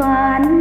phán.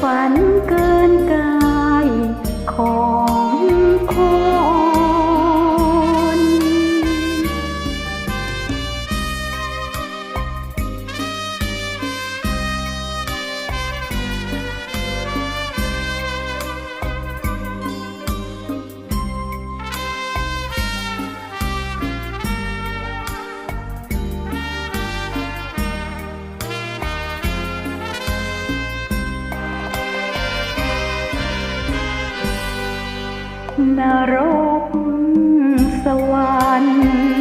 欢歌 นรกสวรรค์